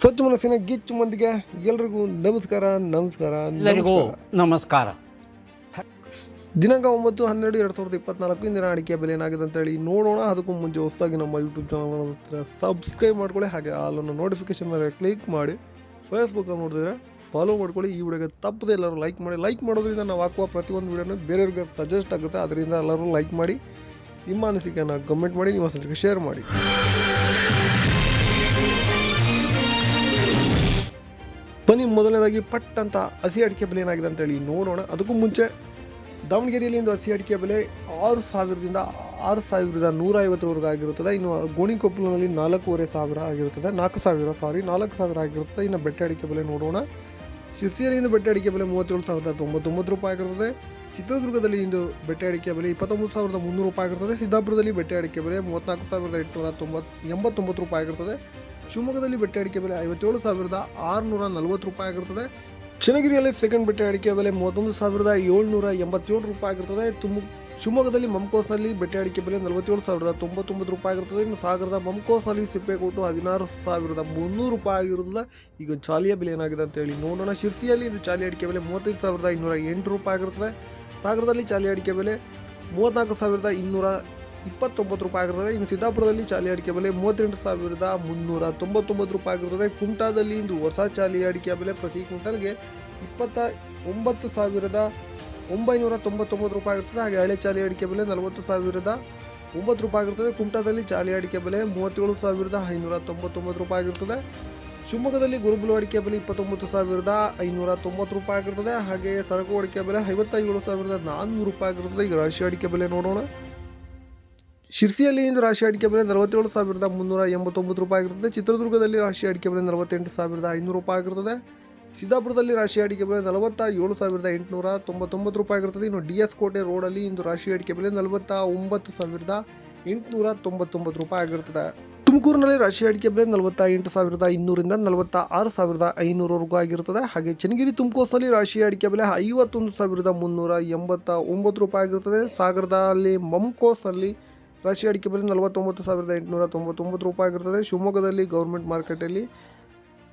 ಸ್ವಚ್ಛ ಮನಸ್ಸಿನ ಗಿಚ್ಚು ಮಂದಿಗೆ ಎಲ್ರಿಗೂ ನಮಸ್ಕಾರ ನಮಸ್ಕಾರ ಎಲ್ಲರಿಗೂ ನಮಸ್ಕಾರ. ನಮಸ್ಕಾರ. ದಿನಾಂಕ ಒಂಬತ್ತು ಹನ್ನೆರಡು ಎರಡು ಸಾವಿರದ ಇಪ್ಪತ್ನಾಲ್ಕು ಇಂದಿನ ಅಡಿಕೆ ಬೆಲೆ ಏನಾಗಿದೆ ಅಂತೇಳಿ ನೋಡೋಣ. ಅದಕ್ಕೂ ಮುಂಚೆ ಹೊಸದಾಗಿ ನಮ್ಮ ಯೂಟ್ಯೂಬ್ ಚಾನಲ್ ಹತ್ರ ಸಬ್ಸ್ಕ್ರೈಬ್ ಮಾಡ್ಕೊಳ್ಳಿ ಹಾಗೆ ಅಲ್ಲೊಂದು ನೋಟಿಫಿಕೇಶನ್ ಮೇಲೆ ಕ್ಲಿಕ್ ಮಾಡಿ. ಫೇಸ್ಬುಕ್ಕಲ್ಲಿ ನೋಡಿದ್ರೆ ಫಾಲೋ ಮಾಡ್ಕೊಳ್ಳಿ. ಈ ವಿಡಿಯೋಗೆ ತಪ್ಪದೆ ಎಲ್ಲರೂ ಲೈಕ್ ಮಾಡಿ. ಲೈಕ್ ಮಾಡೋದ್ರಿಂದ ನಾವು ಹಾಕುವ ಪ್ರತಿಯೊಂದು ವಿಡಿಯೋನ ಬೇರೆಯವ್ರಿಗೆ ಸಜೆಸ್ಟ್ ಆಗುತ್ತೆ. ಅದರಿಂದ ಎಲ್ಲರೂ ಲೈಕ್ ಮಾಡಿ ನಿಮ್ಮ ಅನಿಸಿಕೆಯನ್ನು ಕಮೆಂಟ್ ಮಾಡಿ ನಿಮ್ಮ ಸಂಚಿಕೆ ಶೇರ್ ಮಾಡಿ. ಮೊದಲನೇದಾಗಿ ಪಟ್ ಅಂತ ಹಸಿ ಅಡಿಕೆ ಬೆಲೆ ಏನಾಗಿದೆ ಅಂತೇಳಿ ನೋಡೋಣ. ಅದಕ್ಕೂ ಮುಂಚೆ ದಾವಣಗೆರೆಯಲ್ಲಿ ಒಂದು ಹಸಿ ಅಡಿಕೆ ಬೆಲೆ ಆರು ಸಾವಿರದಿಂದ ಆರು ಸಾವಿರದ ನೂರ ಐವತ್ತರವರೆಗೆ ಆಗಿರುತ್ತದೆ. ಇನ್ನು ಗೋಣಿಕೊಪ್ಪಲಿನಲ್ಲಿ ನಾಲ್ಕೂವರೆ ಸಾವಿರ ಆಗಿರುತ್ತದೆ. ನಾಲ್ಕು ಸಾವಿರ ಸಾರಿ ನಾಲ್ಕು ಸಾವಿರ ಆಗಿರುತ್ತದೆ. ಇನ್ನು ಬೆಟ್ಟ ಅಡಿಕೆ ಬೆಲೆ ನೋಡೋಣ. ಶಿರ್ಸಿಯಲ್ಲಿಂದು ಬೆಟ್ಟ ಅಡಿಕೆ ಬೆಲೆ ಮೂವತ್ತೇಳು ಸಾವಿರದ ತೊಂಬತ್ತೊಂಬತ್ತು ರೂಪಾಯಿ ಆಗಿರುತ್ತದೆ. ಚಿತ್ರದುರ್ಗದಲ್ಲಿ ಇಂದು ಬೆಟ್ಟೆ ಅಡಿಕೆ ಬೆಲೆ ಇಪ್ಪತ್ತೊಂಬತ್ತು ಸಾವಿರದ ಮುನ್ನೂರು ರೂಪಾಯಿ ಆಗಿರುತ್ತದೆ. ಸಿದ್ದಾಪುರದಲ್ಲಿ ಬೆಟ್ಟೆ ಅಡಿಕೆ ಬೆಲೆ ಮೂವತ್ತ್ನಾಲ್ಕು ಸಾವಿರದ ಎಂಟುನೂರ ತೊಂಬತ್ತು ಎಂಬತ್ತೊಂಬತ್ತು ರೂಪಾಯಿ ಆಗಿರುತ್ತದೆ. ಶಿವಮೊಗ್ಗದಲ್ಲಿ ಬೆಟ್ಟ ಅಡಿಕೆ ಬೆಲೆ ಐವತ್ತೇಳು ಸಾವಿರದ ಆರುನೂರ ನಲವತ್ತು ರೂಪಾಯಿ ಆಗಿರ್ತದೆ. ಚನ್ನಗಿರಿಯಲ್ಲಿ ಸೆಕೆಂಡ್ ಬೆಟ್ಟ ಅಡಿಕೆ ಬೆಲೆ ಮೂವತ್ತೊಂದು ಸಾವಿರದ ಏಳ್ನೂರ ಎಂಬತ್ತೇಳು ರೂಪಾಯಿ ಆಗಿರ್ತದೆ. ತುಮ್, ಶಿವಮೊಗ್ಗದಲ್ಲಿ ಮಮ್ಕೋಸ್ನಲ್ಲಿ ಬೆಟ್ಟೆ ಅಡಿಕೆ ಬೆಲೆ ನಲವತ್ತೇಳು ಸಾವಿರದ ತೊಂಬತ್ತೊಂಬತ್ತು ರೂಪಾಯಿ ಆಗಿರ್ತದೆ. ಇನ್ನು ಸಾಗರದ ಮಮ್ಕೋಸ್ನಲ್ಲಿ ಸಿಪ್ಪೆಕೊಟ್ಟು ಹದಿನಾರು ಸಾವಿರದ ಮುನ್ನೂರು ರೂಪಾಯಿ ಆಗಿರುತ್ತದೆ ಈಗ ಚಾಲಿಯ ಬೆಲೆ ಏನಾಗಿದೆ ಅಂತೇಳಿ ನೋಡೋಣ. ಶಿರ್ಸಿಯಲ್ಲಿ ಇದು ಚಾಲಿ ಅಡಿಕೆ ಬೆಲೆ ಮೂವತ್ತೈದು ಸಾವಿರದ ಇನ್ನೂರ ಎಂಟು ರೂಪಾಯಿ ಆಗಿರುತ್ತದೆ ಸಾಗರದಲ್ಲಿ ಚಾಲಿ ಅಡಿಕೆ ಬೆಲೆ ಮೂವತ್ತ್ನಾಲ್ಕು ಸಾವಿರದ ಇನ್ನೂರ ಇಪ್ಪತ್ತೊಂಬತ್ತು ರೂಪಾಯಿ ಆಗಿರ್ತದೆ. ಇನ್ನು ಸಿದ್ದಾಪುರದಲ್ಲಿ ಚಾಲಿ ಅಡಿಕೆ ಬೆಲೆ ಮೂವತ್ತೆಂಟು ಸಾವಿರದ ಮುನ್ನೂರ ತೊಂಬತ್ತೊಂಬತ್ತು ರೂಪಾಯಿ ಆಗಿರ್ತದೆ. ಕುಮಟಾದಲ್ಲಿ ಇಂದು ಹೊಸ ಚಾಲಿ ಅಡಿಕೆ ಬೆಲೆ ಪ್ರತಿ ಕ್ವಿಂಟಲ್ಗೆ ಇಪ್ಪತ್ತ ಒಂಬತ್ತು ಸಾವಿರದ ಒಂಬೈನೂರ ತೊಂಬತ್ತೊಂಬತ್ತು ರೂಪಾಯಿ ಆಗಿರ್ತದೆ. ಹಾಗೆ ಹಳೆ ಚಾಲಿ ಅಡಿಕೆ ಬೆಲೆ ನಲವತ್ತು ಸಾವಿರದ ಒಂಬತ್ತು ರೂಪಾಯಿ ಆಗಿರ್ತದೆ. ಕುಮಟಾದಲ್ಲಿ ಚಾಲಿ ಅಡಿಕೆ ಬೆಲೆ ಮೂವತ್ತೇಳು ಸಾವಿರದ ಐನೂರ ತೊಂಬತ್ತೊಂಬತ್ತು ರೂಪಾಯಿ ಆಗಿರ್ತದೆ. ಶಿವಮೊಗ್ಗದಲ್ಲಿ ಗುರುಬುಲು ಅಡಿಕೆ ಬೆಲೆ ಇಪ್ಪತ್ತೊಂಬತ್ತು ಸಾವಿರದ ಐನೂರ ತೊಂಬತ್ತು ರೂಪಾಯಿ ಆಗಿರ್ತದೆ. ಹಾಗೆ ಸರಕು ಅಡಿಕೆ ಬೆಲೆ ಐವತ್ತೈದು ಸಾವಿರದ ನಾನ್ನೂರು ರೂಪಾಯಿ ಆಗಿರ್ತದೆ. ಈಗ ರಾಶಿ ಅಡಿಕೆ ಬೆಲೆ ನೋಡೋಣ. ಶಿರ್ಸಿಯಲ್ಲಿ ಇಂದು ರಾಶಿ ಅಡಿಕೆ ಬೆಲೆ ನಲವತ್ತೇಳು ಸಾವಿರದ ಮುನ್ನೂರ ಎಂಬತ್ತೊಂಬತ್ತು ರೂಪಾಯಿ ಆಗಿರ್ತದೆ ಚಿತ್ರದುರ್ಗದಲ್ಲಿ ರಾಶಿ ಅಡಿಕೆ ಬೆಲೆ ನಲವತ್ತೆಂಟು ಸಾವಿರದ ಐನೂರು ರೂಪಾಯಿ ಆಗಿರ್ತದೆ ಸಿದ್ದಾಪುರದಲ್ಲಿ ರಾಶಿ ಅಡಿಕೆ ಬೆಲೆ ನಲವತ್ತ ಏಳು ಸಾವಿರದ ಎಂಟುನೂರ ತೊಂಬತ್ತೊಂಬತ್ತು ರೂಪಾಯಿ ಆಗಿರ್ತದೆ ಇನ್ನು ಡಿ ಎಸ್ ಕೋಟೆ ರೋಡಲ್ಲಿ ಇಂದು ರಾಶಿ ಅಡಿಕೆ ಬೆಲೆ ನಲವತ್ತ ಒಂಬತ್ತು ಸಾವಿರದ ಎಂಟುನೂರ ತೊಂಬತ್ತೊಂಬತ್ತು ರೂಪಾಯಿ ಆಗಿರ್ತದೆ ತುಮಕೂರಿನಲ್ಲಿ ರಾಶಿ ಅಡಿಕೆ ಬೆಲೆ ನಲವತ್ತ ಎಂಟು ಸಾವಿರದ ಇನ್ನೂರಿಂದ ನಲವತ್ತ ಆರು ಸಾವಿರದ ಐನೂರವರೆಗೂ ಆಗಿರುತ್ತದೆ. ಹಾಗೆ ಚನ್ನಗಿರಿ ತುಮಕೋಸ್ನಲ್ಲಿ ರಾಶಿ ಅಡಿಕೆ ಬೆಲೆ ಐವತ್ತೊಂದು ಸಾವಿರದ ಮುನ್ನೂರ ಎಂಬತ್ತ ಒಂಬತ್ತು ರೂಪಾಯಿ ಆಗಿರುತ್ತದೆ. ಸಾಗರದಲ್ಲಿ ಮಮ್ಕೋಸ್ನಲ್ಲಿ ರಾಶಿ ಅಡಿಕೆ ಬೆಲೆ ನಲವತ್ತೊಂಬತ್ತು ಸಾವಿರದ ಎಂಟುನೂರ ತೊಂಬತ್ತೊಂಬತ್ತು ರೂಪಾಯಿ ಆಗಿರ್ತದೆ. ಶಿವಮೊಗ್ಗದಲ್ಲಿ ಗೌರ್ಮೆಂಟ್ ಮಾರ್ಕೆಟಲ್ಲಿ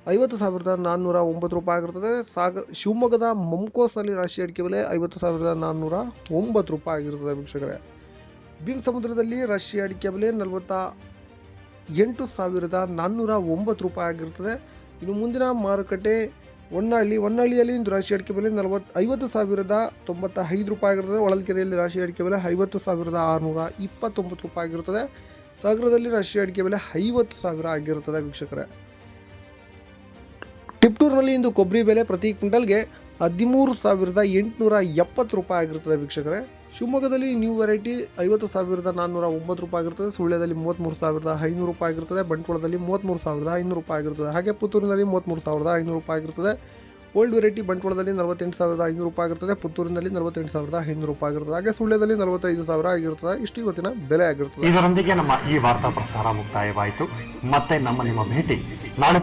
ಐವತ್ತು ಸಾವಿರದ ನಾನ್ನೂರ ಒಂಬತ್ತು ರೂಪಾಯಿ ಆಗಿರ್ತದೆ. ಸಾಗರ್, ಶಿವಮೊಗ್ಗದ ಮಮ್ಕೋಸ್ನಲ್ಲಿ ರಾಶಿ ಅಡಿಕೆ ಬೆಲೆ ಐವತ್ತು ಸಾವಿರದ ನಾನ್ನೂರ ಒಂಬತ್ತು ರೂಪಾಯಿ ಆಗಿರ್ತದೆ ವೀಕ್ಷಕರೇ. ಭೀಮ್ ಸಮುದ್ರದಲ್ಲಿ ರಾಶಿ ಅಡಿಕೆ ಬೆಲೆ ನಲವತ್ತ ಎಂಟು ಸಾವಿರದ ನಾನ್ನೂರ ಒಂಬತ್ತು ರೂಪಾಯಿ ಆಗಿರ್ತದೆ. ಇನ್ನು ಮುಂದಿನ ಮಾರುಕಟ್ಟೆ ಹೊನ್ನಾಳಿ, ಹೊನ್ನಾಳಿಯಲ್ಲಿ ಇಂದು ರಾಶಿ ಅಡಿಕೆ ಬೆಲೆ ನಲವತ್ತು ಐವತ್ತು ಸಾವಿರದ ತೊಂಬತ್ತ ಐದು ರೂಪಾಯಿ ಆಗಿರ್ತದೆ ಹೊಳಲ್ಕೆರೆಯಲ್ಲಿ ರಾಶಿ ಅಡಿಕೆ ಬೆಲೆ ಐವತ್ತು ಸಾವಿರದ ಆರುನೂರ ಇಪ್ಪತ್ತೊಂಬತ್ತು ರೂಪಾಯಿ ಆಗಿರುತ್ತದೆ. ಸಾಗರದಲ್ಲಿ ರಾಶಿ ಅಡಿಕೆ ಬೆಲೆ ಐವತ್ತು ಸಾವಿರ ಆಗಿರುತ್ತದೆ ವೀಕ್ಷಕರೇ. ಟಿಪ್ಟೂರಿನಲ್ಲಿ ಇಂದು ಕೊಬ್ಬರಿ ಬೆಲೆ ಪ್ರತಿ ಕ್ವಿಂಟಲ್ಗೆ ಹದಿಮೂರು ಸಾವಿರದ ಎಂಟುನೂರ ಎಪ್ಪತ್ತು ರೂಪಾಯಿ ಆಗಿರುತ್ತದೆ ವೀಕ್ಷಕರೇ. ಶಿವಮೊಗ್ಗದಲ್ಲಿ ನ್ಯೂ ವೆರೈಟಿ ಐವತ್ತು ಸಾವಿರದ ನಾನ್ನೂರ ಒಂಬತ್ತು ರೂಪಾಯಿ ಆಗಿರ್ತದೆ, ಸುಳ್ಯದಲ್ಲಿ ಮೂವತ್ತ್ಮೂರು ಸಾವಿರದ ಐನೂರು ರೂಪಾಯಿ ಆಗಿರ್ತದೆ, ಬಂಟ್ವಾಳದಲ್ಲಿ ಮೂವತ್ತ್ಮೂರು ಸಾವಿರದ ಐನೂರು ರೂಪಾಯಿ ಆಗಿರ್ತದೆ. ಹಾಗೆ ಪುತ್ತೂರಿನಲ್ಲಿ ಮೂವತ್ತ್ಮೂರು ಸಾವಿರದ ಐನೂರು ರೂಪಾಯಿ ಆಗಿರ್ತದೆ. ಓಲ್ಡ್ ವೆರೈಟಿ ಬಂಟ್ವಾಳದಲ್ಲಿ ನಲವತ್ತೆಂಟು ಸಾವಿರದ ಐನೂರು ರೂಪಾಯಿ ಆಗಿರ್ತದೆ, ಪುತ್ತೂರಿನಲ್ಲಿ ನಲವತ್ತೆಂಟು ಸಾವಿರದ ಐನೂರು ರೂಪಾಯಿ ಆಗಿರ್ತದೆ. ಹಾಗೆ ಸುಳ್ಯದಲ್ಲಿ ನಲವತ್ತೈದು ಸಾವಿರ ಆಗಿರ್ತದೆ. ಇಷ್ಟು ಇವತ್ತಿನ ಬೆಲೆ ಆಗಿರ್ತದೆ. ಇದರೊಂದಿಗೆ ನಮ್ಮ ಈ ವಾರ್ತಾ ಪ್ರಸಾರ ಮುಕ್ತಾಯವಾಯಿತು. ಮತ್ತೆ ನಮ್ಮ ನಿಮ್ಮ ಭೇಟಿ ನಾಳೆ